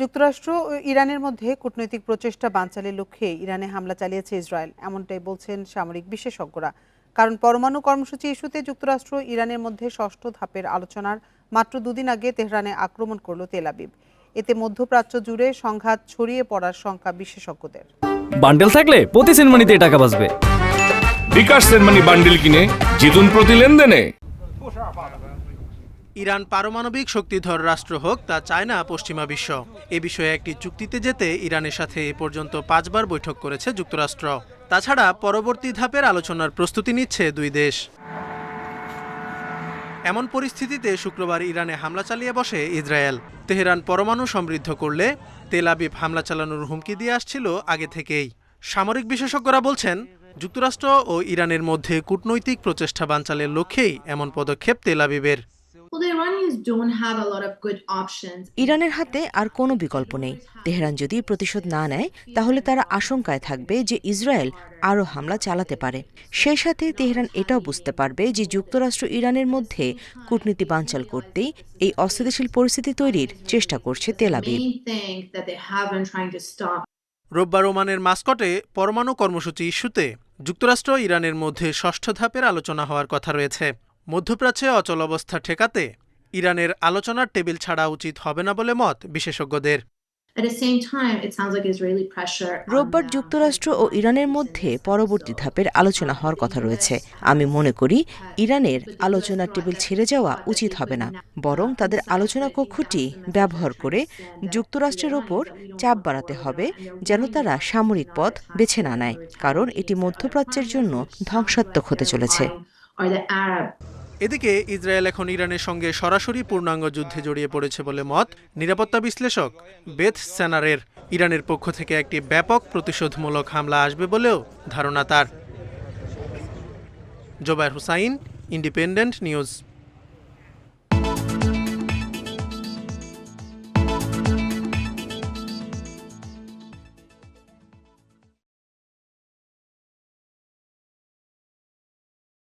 যুক্তরাষ্ট্র ও ইরানের মধ্যে কূটনৈতিক প্রচেষ্টা বানচালের লক্ষ্যে ইরানে হামলা চালিয়েছে ইসরায়েল এমনটাই বলছেন সামরিক বিশেষজ্ঞরা। কারণ পরমাণু কর্মসূচি ইস্যুতে যুক্তরাষ্ট্র ইরানের মধ্যে ষষ্ঠ ধাপের আলোচনার মাত্র দুদিন আগে তেহরানে আক্রমণ করল তেল আবিব। এতে মধ্যপ্রাচ্য জুড়ে সংঘাত ছড়িয়ে পড়ার শঙ্কা বিশেষজ্ঞদের। বান্ডেল থাকলে প্রতি সেনমানিতে টাকা বাঁচবে। বিকাশ সেনমানি বান্ডিল কিনে জিতুন প্রতি লেনদেনে। ইরান পারমাণবিক শক্তিধর রাষ্ট্র হোক তা চায় না পশ্চিমা বিশ্ব। এ বিষয়ে একটি চুক্তিতে যেতে ইরানের সাথে এ পর্যন্ত পাঁচবার বৈঠক করেছে যুক্তরাষ্ট্র। তাছাড়া পরবর্তী ধাপের আলোচনার প্রস্তুতি নিচ্ছে দুই দেশ। এমন পরিস্থিতিতে শুক্রবার ইরানে হামলা চালিয়ে বসে ইসরায়েল। তেহরান পরমাণু সমৃদ্ধ করলে তেল আবিব হামলা চালানোর হুমকি দিয়ে আসছিল আগে থেকেই। সামরিক বিশেষজ্ঞরা বলছেন, যুক্তরাষ্ট্র ও ইরানের মধ্যে কূটনৈতিক প্রচেষ্টা বানচালের লক্ষ্যেই এমন পদক্ষেপ তেল আবিবের। ইরানের হাতে আর কোনো বিকল্প নেই। তেহরান যদি প্রতিশোধ না নেয় তাহলে তারা আশঙ্কায় থাকবে যে ইসরায়েল আরও হামলা চালাতে পারে। সেই সাথে তেহরান এটাও বুঝতে পারবে যে যুক্তরাষ্ট্র ইরানের মধ্যে কূটনীতি বানচাল করতেই এই অস্থিতিশীল পরিস্থিতি তৈরির চেষ্টা করছে Tel Aviv Main thing that they have been trying to stop রোববার ওমানের মাস্কটে পরমাণু কর্মসূচি ইস্যুতে যুক্তরাষ্ট্র ইরানের মধ্যে ষষ্ঠ ধাপের আলোচনা হওয়ার কথা রয়েছে। মধ্যপ্রাচ্যে অচল অবস্থা ঠেকাতে ইরানের আলোচনার টেবিল ছাড়া উচিত হবে না বলে মত বিশেষজ্ঞদের। রোববার যুক্তরাষ্ট্র ও ইরানের মধ্যে পরবর্তী ধাপের আলোচনা হওয়ার কথা রয়েছে। আমি মনে করি ইরানের আলোচনার টেবিল ছেড়ে যাওয়া উচিত হবে না বরং তাদের আলোচনা কক্ষটি ব্যবহার করে যুক্তরাষ্ট্রের ওপর চাপ বাড়াতে হবে যেন তারা সামরিক পথ বেছে না নেয় কারণ এটি মধ্যপ্রাচ্যের জন্য ধ্বংসাত্মক হতে চলেছে। এদিকে ইসরায়েল এখন ইরানের সঙ্গে সরাসরি পূর্ণাঙ্গ যুদ্ধে জড়িয়ে পড়েছে বলে মত নিরাপত্তা বিশ্লেষক বেথ সেনারের ইরানের পক্ষ থেকে একটি ব্যাপক প্রতিশোধমূলক হামলা আসবে বলেও ধারণা তার। Zobayer Hossain, Independent News.